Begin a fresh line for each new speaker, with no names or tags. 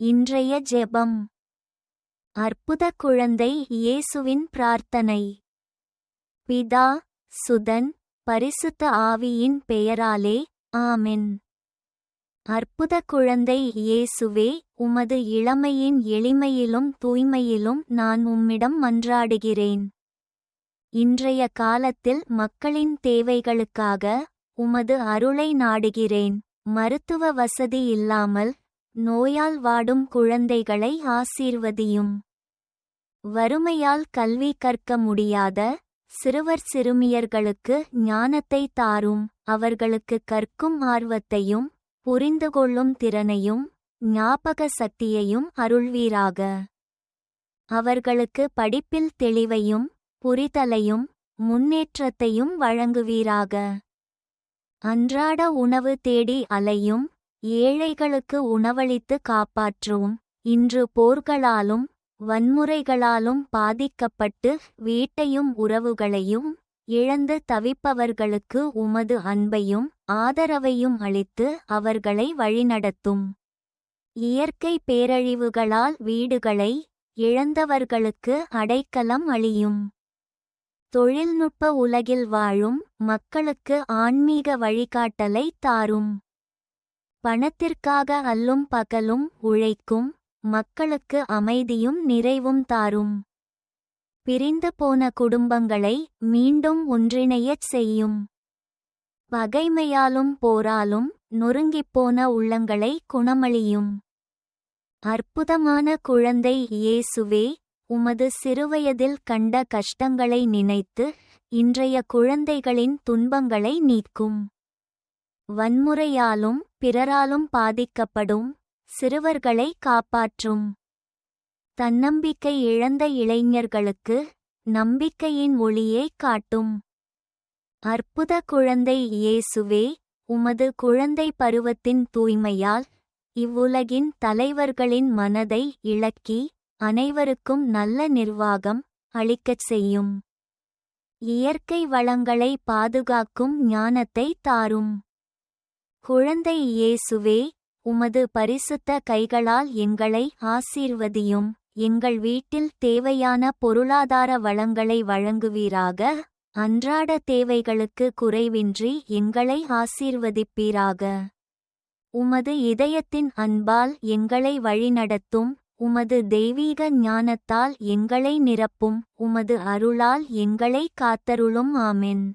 இன்றைய ஜெபம். அற்புத குழந்தை இயேசுவின் பிரார்த்தனை. பிதா சுதன் பரிசுத்த ஆவியின் பெயராலே ஆமென். அற்புத குழந்தை இயேசுவே உமது இளமையின் எளிமையிலும் தூய்மையிலும் நான் உம்மிடம் மன்றாடுகிறேன். இன்றைய காலத்தில் மக்களின் தேவைகளுக்காக உமது அருளை நாடுகிறேன். மருத்துவ வசதி இல்லாமல் நோயால் வாடும் குழந்தைகளை ஆசீர்வதியும். வறுமையால் கல்வி கற்க முடியாத சிறுவர் சிறுமியர்களுக்கு ஞானத்தை தாரும் அவர்களுக்கு கற்கும் ஆர்வத்தையும் புரிந்துகொள்ளும் திறனையும் ஞாபக சக்தியையும் அருள்வீராக. அவர்களுக்கு படிப்பில் தெளிவையும் புரிதலையும் முன்னேற்றத்தையும் வழங்குவீராக. அன்றாட உணவு தேடி அலையும் ஏழைகளுக்கு உணவளித்து காப்பாற்றும். இன்று போர்களாலும் வன்முறைகளாலும் பாதிக்கப்பட்டு வீட்டையும் உறவுகளையும் இழந்து தவிப்பவர்களுக்கு உமது அன்பையும் ஆதரவையும் அளித்து அவர்களை வழிநடத்தும். இயற்கை பேரழிவுகளால் வீடுகளை இழந்தவர்களுக்கு அடைக்கலம் அளியும். தொழில்நுட்ப உலகில் வாழும் மக்களுக்கு ஆன்மீக வழிகாட்டலை தாரும். பணத்திற்காக அல்லும் பகலும் உழைக்கும் மக்களுக்கு அமைதியும் நிறைவும் தாரும். பிரிந்து போன குடும்பங்களை மீண்டும் ஒன்றிணையச் செய்யும். பகைமையாலும் போராலும் நொறுங்கிப்போன உள்ளங்களை குணமளியும். அற்புதமான குழந்தை இயேசுவே உமது சிறுவயதில் கண்ட கஷ்டங்களை நினைத்து இன்றைய குழந்தைகளின் துன்பங்களை நீக்கும். வன்முறையாலும் பிறராலும் பாதிக்கப்படும் சிறுவர்களை காப்பாற்றும். தன்னம்பிக்கை இழந்த இளைஞர்களுக்கு நம்பிக்கையின் ஒளியை காட்டும். அற்புத குழந்தை இயேசுவே உமது குழந்தை பருவத்தின் தூய்மையால் இவ்வுலகின் தலைவர்களின் மனதை இழக்கி அனைவருக்கும் நல்ல நிர்வாகம் அளிக்கச் செய்யும். இயற்கை வளங்களை பாதுகாக்கும் ஞானத்தை தாரும். குழந்தை இயேசுவே உமது பரிசுத்த கைகளால் எங்களை ஆசீர்வதியும். எங்கள் வீட்டில் தேவையான பொருளாதார வளங்களை வழங்குவீராக. அன்றாட தேவைகளுக்கு குறைவின்றி எங்களை ஆசீர்வதிப்பீராக. உமது இதயத்தின் அன்பால் எங்களை வழிநடத்தும். உமது தெய்வீக ஞானத்தால் எங்களை நிரப்பும். உமது அருளால் எங்களை காத்தருளும். ஆமென்.